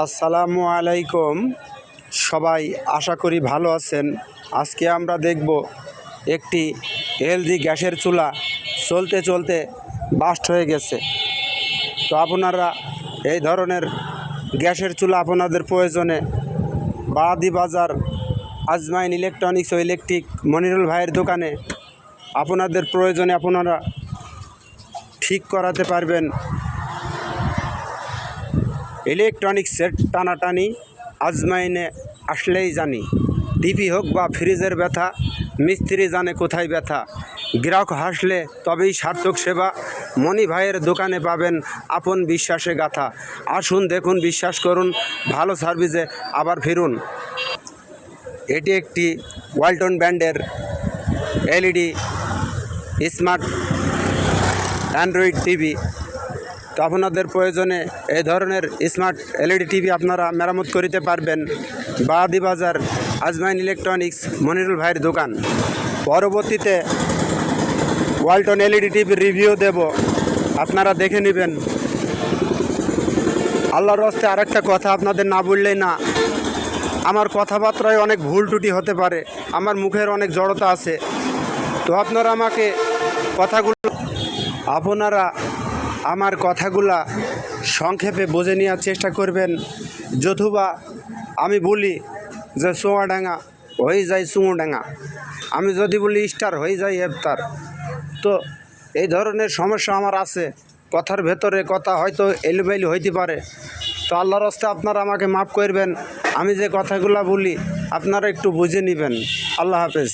আসসালামু আলাইকুম। সবাই আশা করি ভালো আছেন। আজকে আমরা দেখব একটি এলজি গ্যাসের চুলা চলতে চলতে বাস্ট হয়ে গেছে। তো আপনারা এই ধরনের গ্যাসের চুলা আপনাদের প্রয়োজনে বাদি বাজার, আজমাইন ইলেকট্রনিক্স ও ইলেকট্রিক মনিরুল ভাইয়ের দোকানে আপনাদের প্রয়োজনে আপনারা ঠিক করাতে পারবেন। ইলেকট্রনিক সেট টানাটানি, আজমাইনে আসলেই জানি। টিভি হোক বা ফ্রিজের ব্যথা, মিস্ত্রি জানে কোথায় ব্যথা। গ্রাহক হাসলে তবেই সার্থক সেবা। মণি ভাইয়ের দোকানে পাবেন আপন বিশ্বাসে গাথা। আসুন, দেখুন, বিশ্বাস করুন, ভালো সার্ভিসে আবার ফিরুন। এটি একটি ওয়ালটন ব্র্যান্ডের এলইডি, স্মার্ট অ্যান্ড্রয়েড টিভি। তো আপনাদের প্রয়োজনে এই ধরনের স্মার্ট এলইডি টিভি আপনারা মেরামত করিতে পারবেন। বাদি বাজার, আজমাইন ইলেকট্রনিক্স, মনিরুল ভাইয়ের দোকান। পরবর্তীতে ওয়ালটন এলইডি টিভির রিভিউ দেব। আপনারা দেখে নেবেন। আল্লাহর রস্তে আরেকটা কথা আপনাদের না বললেই না। আমার কথাবার্তায় অনেক ভুল ত্রুটি হতে পারে। আমার মুখের অনেক জড়তা আছে। তো আপনারা আমাকে কথাগুলো আপনারা আমার কথাগুলা সংক্ষেপে বুঝে নেওয়ার চেষ্টা করবেন। যথুবা আমি বলি যে সোয়াডাঙ্গা হয়ে যায় সুমোডাঙ্গা আমি যদি বলি স্টার হয়ে যায় এফতার তো এই ধরনের সমস্যা আমার আছে। কথার ভেতরে কথা হয়তো এলোমেলো হইতে পারে। তো আল্লাহর রাস্তে আপনারা আমাকে মাফ করবেন। আমি যে কথাগুলো বলি, আপনারা একটু বুঝে নেবেন। আল্লাহ হাফেজ।